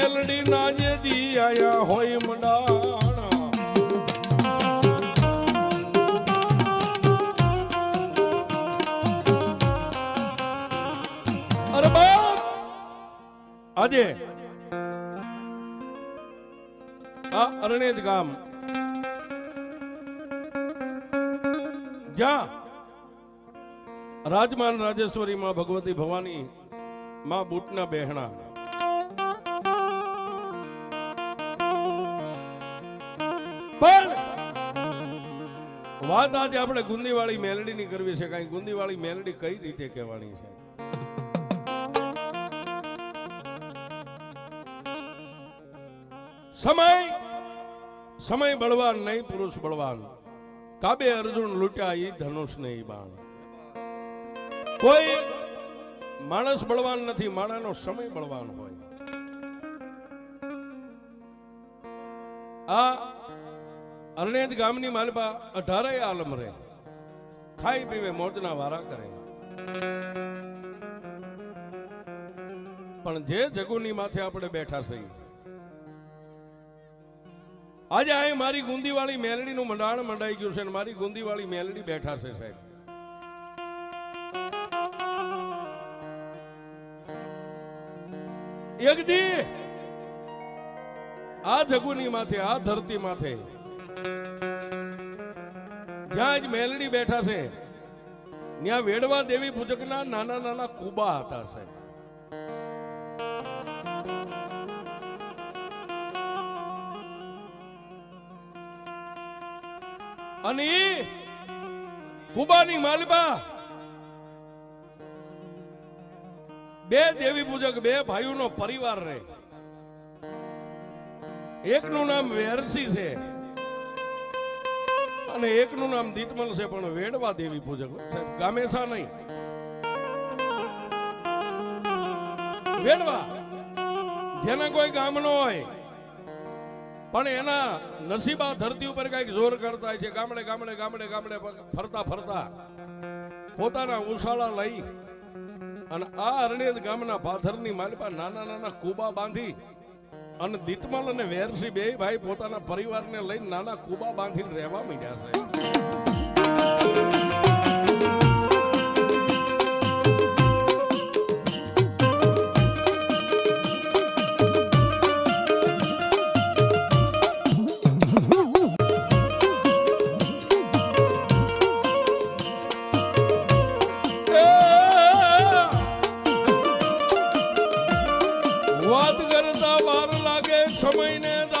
મેલડી ના જે આયા હોય મંડાણા. આજે આ અરણેજ ગામ. જ્યાં રાજમાન રાજેશ્વરી માં ભગવતી ભવાની માં બુટના બહેણા. પણ વાત આજે આપણે ગુંદીવાળી મેલડીની કરવી છે, કાંઈ ગુંદીવાળી મેલડી કઈ રીતે કહેવાની છે? સમય સમય બળવાન નહીં, પુરુષ બળવાન. કાબે અર્જુન લૂટ્યા ઈ ધનુષ નહીં બાણ. કોઈ માણસ બળવાન નથી, માણાનો સમય બળવાન હોય. આ અરણેજ ગામની માલબા અઢારે આલમ રે ખાઈ પીવે મોજના વારા કરે. પણ જે જગુની માથે આપણે બેઠા છીએ, આજે આ મારી ગુંદીવાળી મેલડીનું મંડાણ મંડાઈ ગયું છે મારી ગુંદીવાળી મેલડી બેઠા છે સાહેબ. એક દી આ જગુની માથે, આ ધરતી માથે જ્યાં જ મેલડી બેઠા છે, ત્યાં વેડવા દેવી પૂજકના નાના નાના કુબા હતા સાહેબ. અને કુબાની માલબા બે દેવી પૂજક, બે ભાઈઓનો પરિવાર રહે. એકનું નામ વેરસી છે. અને એકનું નામ દીતમલ છે, પણ વેડવા દેવી પૂજક. સાહેબ ગામેસા નહીં. વેડવા. જેના કોઈ ગામ નો હોય. પણ એના નસીબા ધરતી ઉપર કંઈક જોર કરતા છે, ગામડે ગામડે ગામડે ગામડે ફરતા ફરતા. પોતાના ઉછાળા લઈ અને આ અરણેજ ગામના પાથરની માલપા નાના નાના કુબા બાંધી અને દીતમલ અને વેરસી બે ભાઈ પોતાના પરિવારને લઈને નાના કુબા બાંધીને રહેવા માંડ્યા છે What gonna? never